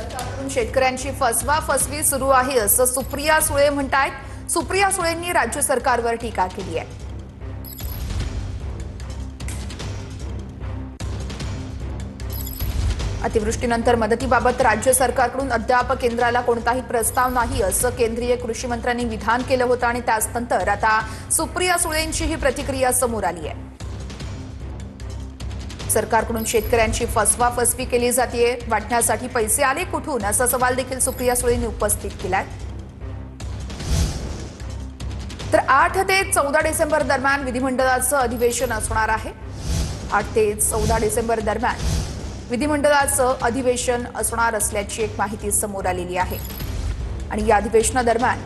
सरकारकडून शेतकऱ्यांची फसवा फसवी सुरू आहे असं सुप्रिया सुळे म्हणतायत. सुप्रिया सुळेंनी राज्य सरकारवर टीका केली आहे. अतिवृष्टीनंतर मदतीबाबत राज्य सरकारकडून अद्याप केंद्राला कोणताही प्रस्ताव नाही असं केंद्रीय कृषी मंत्र्यांनी विधान केलं होतं आणि त्याच नंतर आता सुप्रिया सुळेंची ही प्रतिक्रिया समोर आली आहे. सरकारकडून शेतकऱ्यांची फसवाफसवी केली जाते वाटण्यासाठी पैसे आले कुठून? असा सवाल देखील सुप्रिया सुळेंनी उपस्थित केलाय. तर आठ ते चौदा डिसेंबर दरम्यान विधिमंडळाचं अधिवेशन असणार आहे. आठ ते चौदा डिसेंबर दरम्यान विधिमंडळाचं अधिवेशन असणार असल्याची एक माहिती समोर आलेली आहे. आणि या अधिवेशनादरम्यान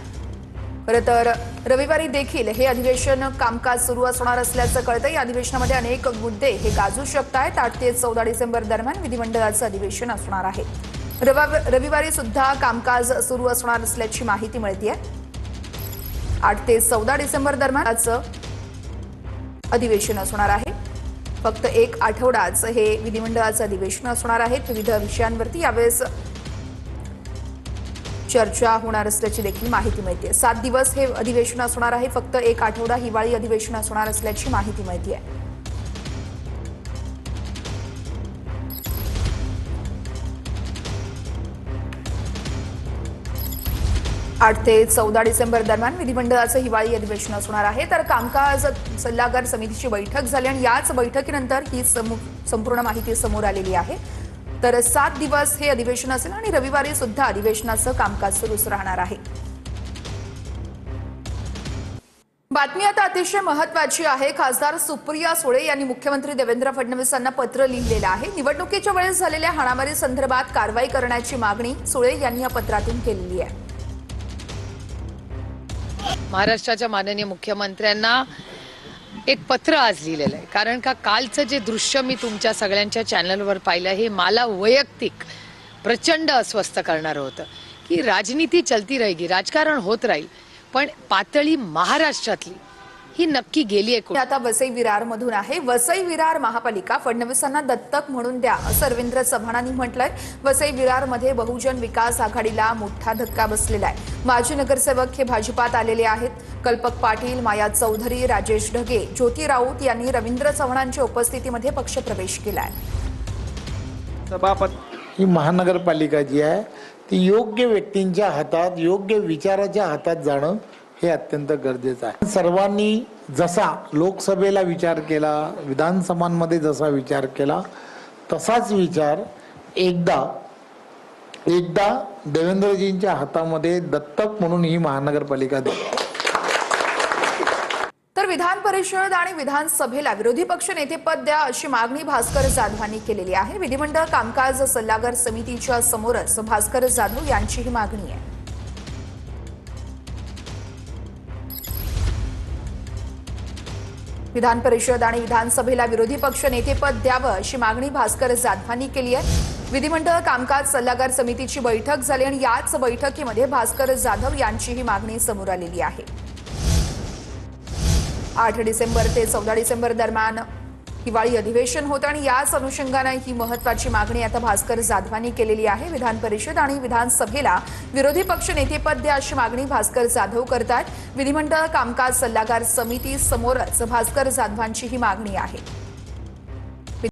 खरं तर रविवारी देखील हे अधिवेशन कामकाज सुरू असणार असल्याचं कळतं या अधिवेशनामध्ये अनेक मुद्दे हे गाजू शकत आहेत आठ ते चौदा डिसेंबर दरम्यान विधिमंडळाचं अधिवेशन असणार आहे. रवा- रविवारी सुद्धा कामकाज सुरू असणार असल्याची माहिती मिळते आठ ते चौदा डिसेंबर दरम्यान अधिवेशन असणार आहे. फक्त एक आठवडाच हे विधिमंडळाचं अधिवेशन असणार आहे. विविध विषयांवरती यावेळेस चर्चा होणार असल्याची देखील माहिती मिळते सात दिवस हे अधिवेशन असणार आहे. फक्त एक आठवडा हिवाळी अधिवेशन असणार असल्याची माहिती मिळते आठ ते चौदा डिसेंबर दरम्यान विधिमंडळाचं हिवाळी अधिवेशन असणार आहे. तर कामकाज सल्लागार समितीची बैठक झाली आणि याच बैठकीनंतर ही संपूर्ण माहिती समोर आलेली आहे. तर सात दिवस हे अधिवेशन असेल आणि रविवारी सुद्धा अधिवेशनाचं कामकाज सुरूच राहणार आहे. बातमी आता अतिशय महत्वाची आहे. खासदार सुप्रिया सुळे यांनी मुख्यमंत्री देवेंद्र फडणवीसांना पत्र लिहिलेलं आहे. निवडणुकीच्या वेळेस झालेल्या हाणामारी संदर्भात कारवाई करण्याची मागणी सुळे यांनी या पत्रातून केलेली आहे. महाराष्ट्राच्या माननीय मुख्यमंत्र्यांना एक पत्र आज लिहिलेलं आहे. कारण का कालचं जे दृश्य मी तुमच्या सगळ्यांच्या चॅनलवर पाहिलं हे मला वैयक्तिक प्रचंड अस्वस्थ करणारं होतं. की राजनीती चलती राहिली राजकारण होत राहील पण पातळी महाराष्ट्रातली ही नक्की गेली आहे आता वसई विरार मधून आहे. वसई विरार महापालिका फडणवीसांना दत्तक म्हणून द्या असं रवींद्र चव्हाणांनी म्हटलंय. वसई विरारमध्ये बहुजन विकास आघाडीला मोठा धक्का बसलेला आहे. माजी नगरसेवक हे भाजपात आलेले आहेत. कल्पक पाटील माया चौधरी राजेश ढगे ज्योती राऊत यांनी रवींद्र चव्हाणांच्या उपस्थितीमध्ये पक्षप्रवेश केलाय. सभापती ही महानगरपालिका जी आहे ती योग्य व्यक्तींच्या हातात योग्य विचाराच्या हातात जाणं हे अत्यंत गरजेचं आहे. सर्वांनी जसा लोकसभेला विचार केला विधानसभांमध्ये जसा विचार केला तसाच विचार एकदा एकदा देवेंद्रजींच्या हातामध्ये दत्तक म्हणून ही महानगरपालिका दिली. तर विधान परिषद आणि विधानसभेला विरोधी पक्ष नेतेपद द्या अशी मागणी भास्कर जाधवांनी केलेली आहे. विधिमंडळ कामकाज सल्लागार समितीच्या समोरच भास्कर जाधव यांची ही मागणी आहे. विधान परिषद आणि विधानसभेला विरोधी पक्ष नेतेपद द्यावं अशी मागणी भास्कर जाधवांनी केली आहे. विधिमंडळ कामकाज सल्लागार समितीची बैठक झाली आणि याच बैठकीमध्ये भास्कर जाधव यांची ही मागणी समोर आलेली आहे. आठ डिसेंबर ते चौदा डिसेंबर दरम्यान हिवाळी अधिवेशन होतं आणि याच अनुषंगानं ही महत्वाची मागणी आता भास्कर जाधवांनी केलेली आहे. विधान परिषद आणि विधानसभेला विरोधी पक्ष नेतेपद द्या अशी मागणी भास्कर जाधव करतात विधिमंडळ कामकाज सल्लागार समिती समोरच भास्कर जाधवांची ही मागणी आहे.